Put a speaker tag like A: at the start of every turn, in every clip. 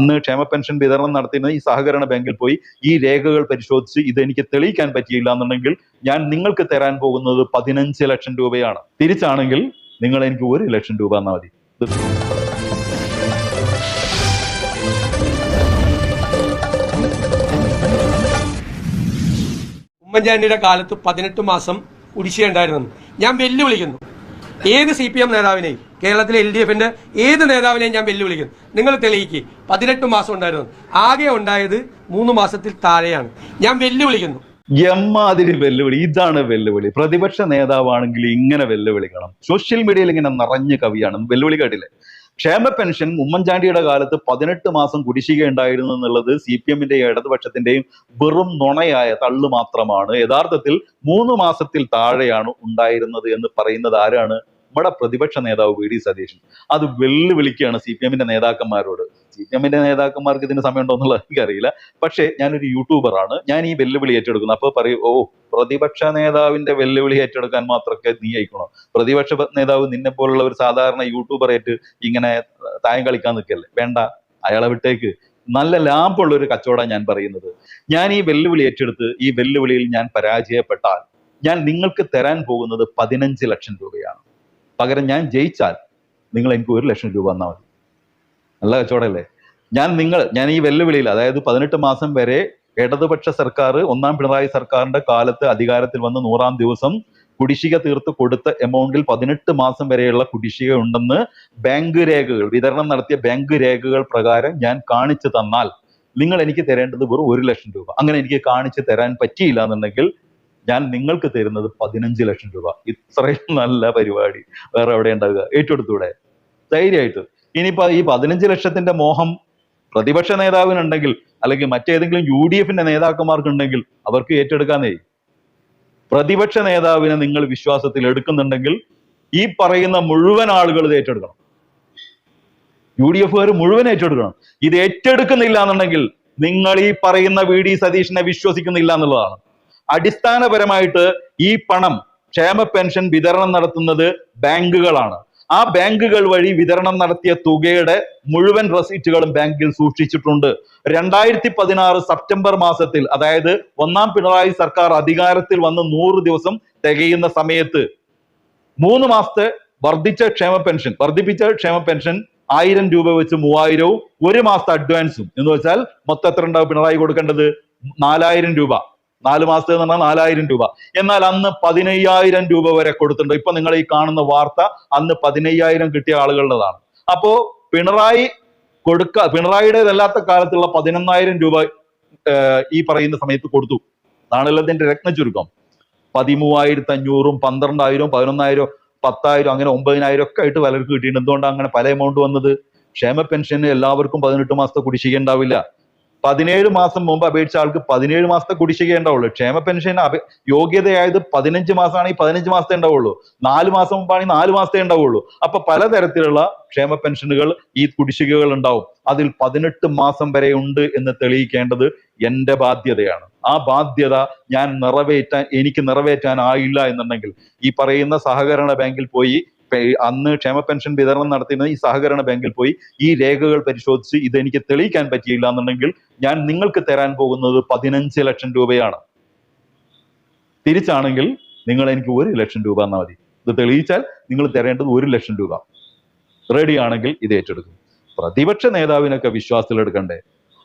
A: അന്ന് ക്ഷേമ പെൻഷൻ വിതരണം നടത്തിയിരുന്ന ഈ സഹകരണ ബാങ്കിൽ പോയി ഈ രേഖകൾ പരിശോധിച്ച് ഇത് ഇതെനിക്ക് തെളിയിക്കാൻ പറ്റിയില്ല എന്നുണ്ടെങ്കിൽ ഞാൻ നിങ്ങൾക്ക് തരാൻ പോകുന്നത് പതിനഞ്ച് ലക്ഷം രൂപയാണ്. തിരിച്ചാണെങ്കിൽ നിങ്ങൾ എനിക്ക് ഒരു ലക്ഷം രൂപ എന്നാൽ മതി.
B: ഉമ്മൻചാണ്ടിയുടെ കാലത്ത് പതിനെട്ട് മാസം കുടിശ്ശിക ഉണ്ടായിരുന്നു. ഞാൻ വെല്ലുവിളിക്കുന്നു. ഏത് സി പി എം നേതാവിനെയും കേരളത്തിലെ എൽ ഡി എഫിന്റെ ഏത് നേതാവിനെയും ഞാൻ വെല്ലുവിളിക്കുന്നു നിങ്ങൾ തെളിയിക്ക്. പതിനെട്ട് മാസം ഉണ്ടായിരുന്നു. ആകെ ഉണ്ടായത് മൂന്ന് മാസത്തിൽ താഴെയാണ്. ഞാൻ വെല്ലുവിളിക്കുന്നു.
A: എമ്മാതിരി വെല്ലുവിളി. ഇതാണ് വെല്ലുവിളി. പ്രതിപക്ഷ നേതാവാണെങ്കിൽ ഇങ്ങനെ വെല്ലുവിളിക്കണം. സോഷ്യൽ മീഡിയയിൽ ഇങ്ങനെ നിറഞ്ഞ കവിയാണ്. വെല്ലുവിളി കേട്ടില്ലേ? ക്ഷേമ പെൻഷൻ ഉമ്മൻചാണ്ടിയുടെ കാലത്ത് പതിനെട്ട് മാസം കുടിശ്ശിക ഉണ്ടായിരുന്നു എന്നുള്ളത് സി പി എമ്മിന്റെയും ഇടതുപക്ഷത്തിന്റെയും വെറും നുണയായ തള്ളു മാത്രമാണ്. യഥാർത്ഥത്തിൽ മൂന്ന് മാസത്തിൽ താഴെയാണ് ഉണ്ടായിരുന്നത് എന്ന് പറയുന്നത് ആരാണ്? നമ്മുടെ പ്രതിപക്ഷ നേതാവ് വി ഡി സതീശൻ. അത് വെല്ലുവിളിക്കുകയാണ് സി പി എമ്മിന്റെ നേതാക്കന്മാരോട്. സി പി എമ്മിന്റെ നേതാക്കന്മാർക്ക് ഇതിന് സമയമുണ്ടോ എന്നുള്ളത് എനിക്കറിയില്ല. പക്ഷേ ഞാനൊരു യൂട്യൂബറാണ്. ഞാൻ ഈ വെല്ലുവിളി ഏറ്റെടുക്കുന്നു. അപ്പോൾ പറയും ഓ പ്രതിപക്ഷ നേതാവിന്റെ വെല്ലുവിളി ഏറ്റെടുക്കാൻ മാത്രമൊക്കെ നീ അയക്കണോ പ്രതിപക്ഷ നേതാവ് നിന്നെ പോലുള്ള ഒരു സാധാരണ യൂട്യൂബർ ആയിട്ട് ഇങ്ങനെ തായം കളിക്കാൻ നിൽക്കല്ലേ? വേണ്ട അയാളെ വിട്ടേക്ക്. നല്ല ലാമ്പുള്ള ഒരു കച്ചവടം ഞാൻ പറയുന്നത്. ഞാൻ ഈ വെല്ലുവിളി ഏറ്റെടുത്ത് ഈ വെല്ലുവിളിയിൽ ഞാൻ പരാജയപ്പെട്ടാൽ ഞാൻ നിങ്ങൾക്ക് തരാൻ പോകുന്നത് പതിനഞ്ച് ലക്ഷം രൂപയാണ്. പകരം ഞാൻ ജയിച്ചാൽ നിങ്ങൾ എനിക്ക് ഒരു ലക്ഷം രൂപ തന്നാൽ മതി. നല്ല കച്ചവടമല്ലേ? ഞാൻ നിങ്ങൾ ഞാൻ ഈ വെല്ലുവിളിയിൽ അതായത് പതിനെട്ട് മാസം വരെ ഇടതുപക്ഷ സർക്കാർ ഒന്നാം പിണറായി സർക്കാരിന്റെ കാലത്ത് അധികാരത്തിൽ വന്ന് നൂറാം ദിവസം കുടിശ്ശിക തീർത്ത് കൊടുത്ത എമൗണ്ടിൽ പതിനെട്ട് മാസം വരെയുള്ള കുടിശ്ശിക ഉണ്ടെന്ന് ബാങ്ക് രേഖകൾ വിതരണം നടത്തിയ ബാങ്ക് രേഖകൾ പ്രകാരം ഞാൻ കാണിച്ചു തന്നാൽ നിങ്ങൾ എനിക്ക് തരേണ്ടത് വെറും ഒരു ലക്ഷം രൂപ. അങ്ങനെ എനിക്ക് കാണിച്ചു തരാൻ പറ്റിയില്ല എന്നുണ്ടെങ്കിൽ ഞാൻ നിങ്ങൾക്ക് തരുന്നത് പതിനഞ്ച് ലക്ഷം രൂപ. ഇത്രയും നല്ല പരിപാടി. വേറെ എവിടെ ഉണ്ടാവുക? ഏറ്റെടുത്തൂടെ? ധൈര്യമായിട്ട്. ഇനിയിപ്പോ ഈ പതിനഞ്ച് ലക്ഷത്തിന്റെ മോഹം പ്രതിപക്ഷ നേതാവിനുണ്ടെങ്കിൽ അല്ലെങ്കിൽ മറ്റേതെങ്കിലും യു ഡി എഫിന്റെ നേതാക്കന്മാർക്കുണ്ടെങ്കിൽ അവർക്ക് ഏറ്റെടുക്കാന്നേ പ്രതിപക്ഷ നേതാവിനെ നിങ്ങൾ വിശ്വാസത്തിൽ എടുക്കുന്നുണ്ടെങ്കിൽ ഈ പറയുന്ന മുഴുവൻ ആളുകൾ ഇത് ഏറ്റെടുക്കണം. യു ഡി എഫുകാർ മുഴുവൻ ഏറ്റെടുക്കണം. ഇത് ഏറ്റെടുക്കുന്നില്ല എന്നുണ്ടെങ്കിൽ നിങ്ങൾ ഈ പറയുന്ന വി ഡി സതീഷിനെ വിശ്വസിക്കുന്നില്ല എന്നുള്ളതാണ്. അടിസ്ഥാനപരമായിട്ട് ഈ പണം ക്ഷേമ പെൻഷൻ വിതരണം നടത്തുന്നത് ബാങ്കുകളാണ്. ആ ബാങ്കുകൾ വഴി വിതരണം നടത്തിയ തുകയുടെ മുഴുവൻ റെസീറ്റുകളും ബാങ്കിൽ സൂക്ഷിച്ചിട്ടുണ്ട്. രണ്ടായിരത്തി പതിനാറ് സെപ്റ്റംബർ മാസത്തിൽ അതായത് ഒന്നാം പിണറായി സർക്കാർ അധികാരത്തിൽ വന്ന് നൂറ് ദിവസം തികയുന്ന സമയത്ത് മൂന്ന് മാസത്തെ വർദ്ധിച്ച ക്ഷേമ പെൻഷൻ വർദ്ധിപ്പിച്ച ക്ഷേമ പെൻഷൻ ആയിരം രൂപ വെച്ച് മൂവായിരവും ഒരു മാസത്തെ അഡ്വാൻസും. എന്ന് വെച്ചാൽ മൊത്തം എത്ര ഉണ്ടാവും പിണറായി കൊടുക്കേണ്ടത്? നാലായിരം രൂപ. നാല് മാസത്തെ എന്ന് പറഞ്ഞാൽ നാലായിരം രൂപ. എന്നാൽ അന്ന് പതിനയ്യായിരം രൂപ വരെ കൊടുത്തിട്ടുണ്ട്. ഇപ്പൊ നിങ്ങൾ ഈ കാണുന്ന വാർത്ത അന്ന് പതിനയ്യായിരം കിട്ടിയ ആളുകളുടേതാണ്. അപ്പോ പിണറായി കൊടുക്ക പിണറായിയുടേതല്ലാത്ത കാലത്തുള്ള പതിനൊന്നായിരം രൂപ ഈ പറയുന്ന സമയത്ത് കൊടുത്തു. അതാണല്ലോ ഇതിന്റെ രത്ന ചുരുക്കം പതിമൂവായിരത്തി അഞ്ഞൂറും പന്ത്രണ്ടായിരവും പതിനൊന്നായിരം പത്തായിരം അങ്ങനെ ഒമ്പതിനായിരം ഒക്കെ ആയിട്ട് പലർക്കും കിട്ടിയിട്ടുണ്ട്. എന്തുകൊണ്ടാണ് അങ്ങനെ പല എമൗണ്ട് വന്നത്? ക്ഷേമ പെൻഷന് എല്ലാവർക്കും പതിനെട്ട് മാസത്തെ കുടിശ്ശിക ഉണ്ടാവില്ല. പതിനേഴ് മാസം മുമ്പ് അപേക്ഷിച്ച ആൾക്ക് പതിനേഴ് മാസത്തെ കുടിശ്ശിക ഉണ്ടാവുള്ളൂ. ക്ഷേമ പെൻഷൻ യോഗ്യതയായത് പതിനഞ്ച് മാസമാണെങ്കിൽ പതിനഞ്ച് മാസത്തെ ഉണ്ടാവുള്ളൂ. നാല് മാസം മുമ്പാണെങ്കിൽ നാല് മാസത്തെ ഉണ്ടാവുള്ളൂ. അപ്പൊ പലതരത്തിലുള്ള ക്ഷേമ പെൻഷനുകൾ ഈ കുടിശ്ശികകൾ ഉണ്ടാവും. അതിൽ പതിനെട്ട് മാസം വരെ ഉണ്ട് എന്ന് തെളിയിക്കേണ്ടത് എന്റെ ബാധ്യതയാണ്. ആ ബാധ്യത ഞാൻ നിറവേറ്റാൻ എനിക്ക് നിറവേറ്റാൻ ആയില്ല എന്നുണ്ടെങ്കിൽ ഈ പറയുന്ന സഹകരണ ബാങ്കിൽ പോയി അന്ന് ക്ഷേമ പെൻഷൻ വിതരണം നടത്തിയിരുന്ന ഈ സഹകരണ ബാങ്കിൽ പോയി ഈ രേഖകൾ പരിശോധിച്ച് ഇത് ഇതെനിക്ക് തെളിയിക്കാൻ പറ്റിയില്ല എന്നുണ്ടെങ്കിൽ ഞാൻ നിങ്ങൾക്ക് തരാൻ പോകുന്നത് പതിനഞ്ച് ലക്ഷം രൂപയാണ്. തിരിച്ചാണെങ്കിൽ നിങ്ങൾ എനിക്ക് ഒരു ലക്ഷം രൂപ എന്നാൽ മതി. ഇത് തെളിയിച്ചാൽ നിങ്ങൾ തരേണ്ടത് ഒരു ലക്ഷം രൂപ. റെഡി ആണെങ്കിൽ ഇത് ഏറ്റെടുക്കും. പ്രതിപക്ഷ നേതാവിനൊക്കെ വിശ്വാസത്തിലെടുക്കണ്ടേ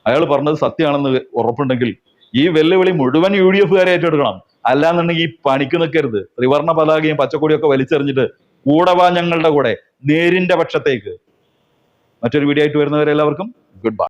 A: അയാൾ പറഞ്ഞത് സത്യമാണെന്ന് ഉറപ്പുണ്ടെങ്കിൽ ഈ വെല്ലുവിളി മുഴുവൻ യു ഡി എഫുകാരെ ഏറ്റെടുക്കണം. അല്ലാന്നുണ്ടെങ്കിൽ ഈ പണിക്ക് നിൽക്കരുത്. ത്രിവർണ പതാകയും പച്ചക്കൊടിയും ഒക്കെ വലിച്ചെറിഞ്ഞിട്ട് കൂടെ വാ ഞങ്ങളുടെ കൂടെ നേരിന്റെ പക്ഷത്തേക്ക്. മറ്റൊരു വീഡിയോ ആയിട്ട് വരുന്നവരെല്ലാവർക്കും ഗുഡ് ബൈ